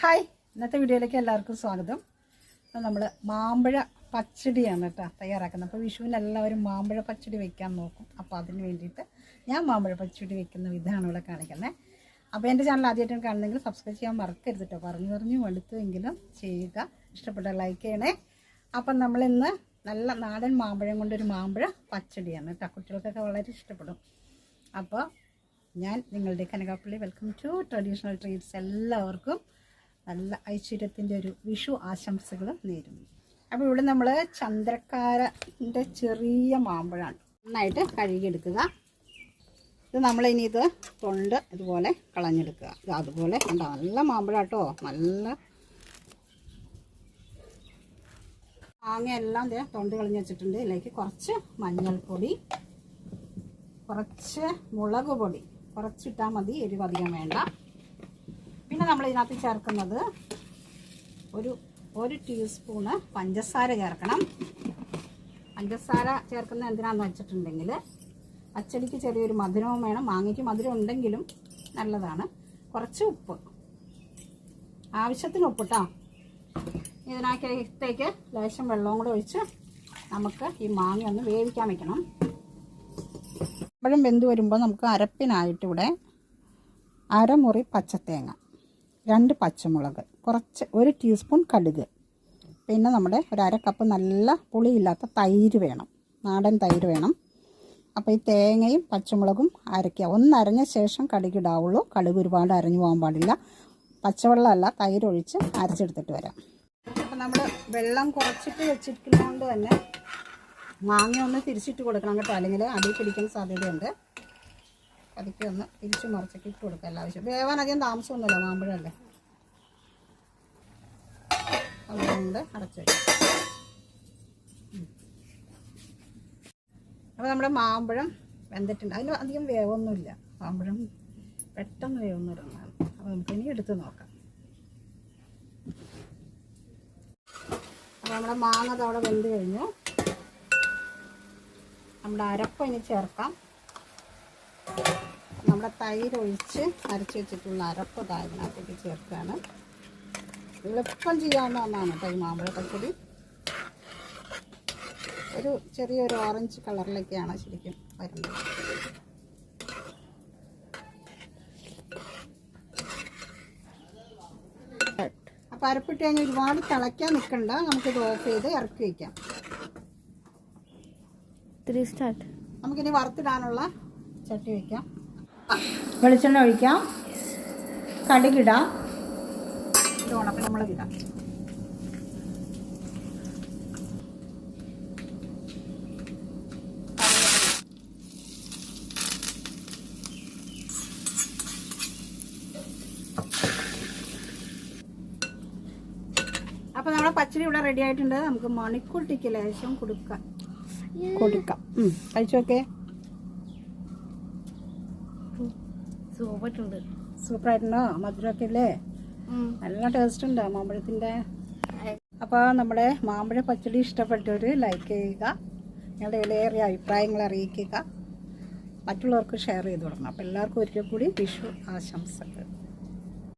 Hi. ഇന്നത്തെ വീഡിയോയിലേക്ക് എല്ലാവർക്കും സ്വാഗതം. നമ്മൾ മാമ്പഴ പച്ചടിയാണ് കേട്ടോ തയ്യാറാക്കുന്നത്. അപ്പോൾ വിഷുവിന് എല്ലാവരും മാമ്പഴ പച്ചടി വെക്കാൻ നോക്കും. അപ്പോൾ അതിന് വേണ്ടിയിട്ട് ഞാൻ മാമ്പഴ പച്ചടി വെക്കുന്ന വിധമാണ് ഇവിടെ കാണിക്കുന്നത്. അപ്പോൾ എന്റെ ചാനൽ ആദ്യമായിട്ടും കാണുന്നെങ്കിൽ സബ്സ്ക്രൈബ് ചെയ്യാൻ മറക്കരുത് കേട്ടോ. പറഞ്ഞു പറഞ്ഞു വെളുത്തുമെങ്കിലും ചെയ്യുക. ഇഷ്ടപ്പെട്ട ലൈക്ക് ചെയ്യണേ. അപ്പം നമ്മളിന്ന് നല്ല നാടൻ മാമ്പഴം കൊണ്ടൊരു മാമ്പഴ പച്ചടിയാണ് കേട്ടോ. കുട്ടികൾക്കൊക്കെ വളരെ ഇഷ്ടപ്പെടും. അപ്പോൾ ഞാൻ നിങ്ങളുടെ Kanakappally. Welcome to traditional treats എല്ലാവർക്കും നല്ല ഐശ്വര്യത്തിന്റെ ഒരു വിഷു ആശംസകൾ നേരുന്നു. അപ്പോൾ ഇവിടെ നമ്മൾ ചന്ദ്രക്കാരന്റെ ചെറിയ മാമ്പഴമാണ് നന്നായിട്ട് കഴുകിയെടുക്കുക. ഇത് നമ്മളിനി ഇത് തൊണ്ട് ഇതുപോലെ കളഞ്ഞെടുക്കുക. ഇത് അതുപോലെ കണ്ടോ? നല്ല മാമ്പഴാട്ടോ. നല്ല മാങ്ങയെല്ലാം ഇതേ തൊണ്ട് കളഞ്ഞ് വെച്ചിട്ടുണ്ട്. ഇതിലേക്ക് കുറച്ച് മഞ്ഞൾപ്പൊടി കുറച്ച് മുളക് പൊടി. കുറച്ചിട്ടാൽ മതി എരിവധികം വേണ്ട. പിന്നെ നമ്മൾ ഇതിനകത്ത് ചേർക്കുന്നത് ഒരു ഒരു ടീസ്പൂണ് പഞ്ചസാര ചേർക്കണം. പഞ്ചസാര ചേർക്കുന്നത് എന്തിനാന്ന് വെച്ചിട്ടുണ്ടെങ്കിൽ അച്ചടിക്ക് ചെറിയൊരു മധുരവും വേണം. മാങ്ങയ്ക്ക് മധുരം ഉണ്ടെങ്കിലും നല്ലതാണ്. കുറച്ച് ഉപ്പ്. ആവശ്യത്തിന് ഉപ്പ് കേട്ടോ ഇതിനകത്തേക്ക് ലേശം വെള്ളവും കൂടെ ഒഴിച്ച് നമുക്ക് ഈ മാങ്ങ ഒന്ന് വേവിക്കാൻ വെക്കണം. എപ്പോഴും വെന്ത് വരുമ്പോൾ നമുക്ക് അരപ്പിനായിട്ട് ഇവിടെ അരമുറി പച്ചത്തേങ്ങ. രണ്ട് പച്ചമുളക് കുറച്ച് ഒരു ടീസ്പൂൺ കടുക്. പിന്നെ നമ്മുടെ ഒരു അര കപ്പ് നല്ല പുളിയില്ലാത്ത തൈര് വേണം. നാടൻ തൈര് വേണം. അപ്പോൾ ഈ തേങ്ങയും പച്ചമുളകും അരയ്ക്കുക ഒന്ന് അരഞ്ഞ ശേഷം കടുക് ഇടാവുള്ളൂ. കടുക് ഒരുപാട് അരഞ്ഞു പോകാൻ പാടില്ല. പച്ചവെള്ളമല്ല തൈര് ഒഴിച്ച് അരച്ചെടുത്തിട്ട് വരാം. അപ്പോൾ നമ്മൾ വെള്ളം കുറച്ചിട്ട് വെച്ചിരിക്കുന്നതുകൊണ്ട് തന്നെ മാങ്ങ ഒന്ന് തിരിച്ചിട്ട് കൊടുക്കണം കേട്ടോ. അല്ലെങ്കിൽ അടി പിടിക്കാൻ സാധ്യതയുണ്ട്. പതുക്കെ ഒന്ന് തിരിച്ചു മറിച്ചൊക്കെ ഇട്ട് കൊടുക്കുക എല്ലാ ആവശ്യം വേവാൻ അധികം താമസമൊന്നുമില്ല മാമ്പഴമല്ലേ? അതുകൊണ്ട് അടച്ചു അപ്പോൾ നമ്മുടെ മാമ്പഴം വെന്തിട്ടുണ്ട്. അതിന് അധികം വേവൊന്നുമില്ല. മാമ്പഴം പെട്ടെന്ന് വേവുന്ന ഒരെണ്ണമാണ് അപ്പോൾ നമുക്കിനി എടുത്ത് നോക്കാം. അപ്പോൾ നമ്മുടെ മാങ്ങ അതവിടെ വെന്ത് കഴിഞ്ഞു. നമ്മുടെ അരപ്പ് ഇനി ചേർക്കാം. നമ്മുടെ തൈരൊഴിച്ച് അരച്ച് വെച്ചിട്ടുള്ള അരപ്പ് ദാ ഇതിനകത്തേക്ക് ചേർക്കുകയാണ്. എളുപ്പം ചെയ്യാവുന്ന ഒന്നാണ് കേട്ടോ ഈ മാമ്പഴ പച്ചടി. ഒരു ചെറിയൊരു ഓറഞ്ച് കളറിലൊക്കെയാണ് ശരിക്കും വരുന്നത്. അപ്പം അരപ്പിട്ട് കഴിഞ്ഞ് ഒരുപാട് തിളയ്ക്കാൻ നിൽക്കണ്ട. നമുക്കിത് ഓഫ് ചെയ്ത് ഇറക്കി വയ്ക്കാം നമുക്കിനി വറുത്തിടാനുള്ള ചട്ടി വയ്ക്കാം വെളിച്ചെണ്ണ ഒഴിക്കാം. കടുകിടാം. ഇത് ഇടാം. അപ്പോൾ നമ്മുടെ പച്ചടി ഇവിടെ റെഡി ആയിട്ടുണ്ട്. നമുക്ക് മണിക്കൂട്ടിക്ക് ലേശം കൊടുക്കാം. കൊടുക്കാം. കഴിച്ചു നോക്കേ. സൂപ്പറുണ്ട്. സൂപ്പറായിട്ടുണ്ടോ മധുരമൊക്കെ ഇല്ലേ നല്ല ടേസ്റ്റ് ഉണ്ടോ മാമ്പഴത്തിന്റെ. അപ്പോൾ നമ്മുടെ മാമ്പഴ പച്ചടി ഇഷ്ടപ്പെട്ടവർ ലൈക്ക് ചെയ്യുക. നിങ്ങളുടെ വിലയേറിയ അഭിപ്രായങ്ങൾ അറിയിക്കുക. മറ്റുള്ളവർക്ക് ഷെയർ ചെയ്ത് കൊടുക്കണം. അപ്പോൾ എല്ലാവർക്കും ഒരിക്കൽ കൂടി വിഷു ആശംസകൾ.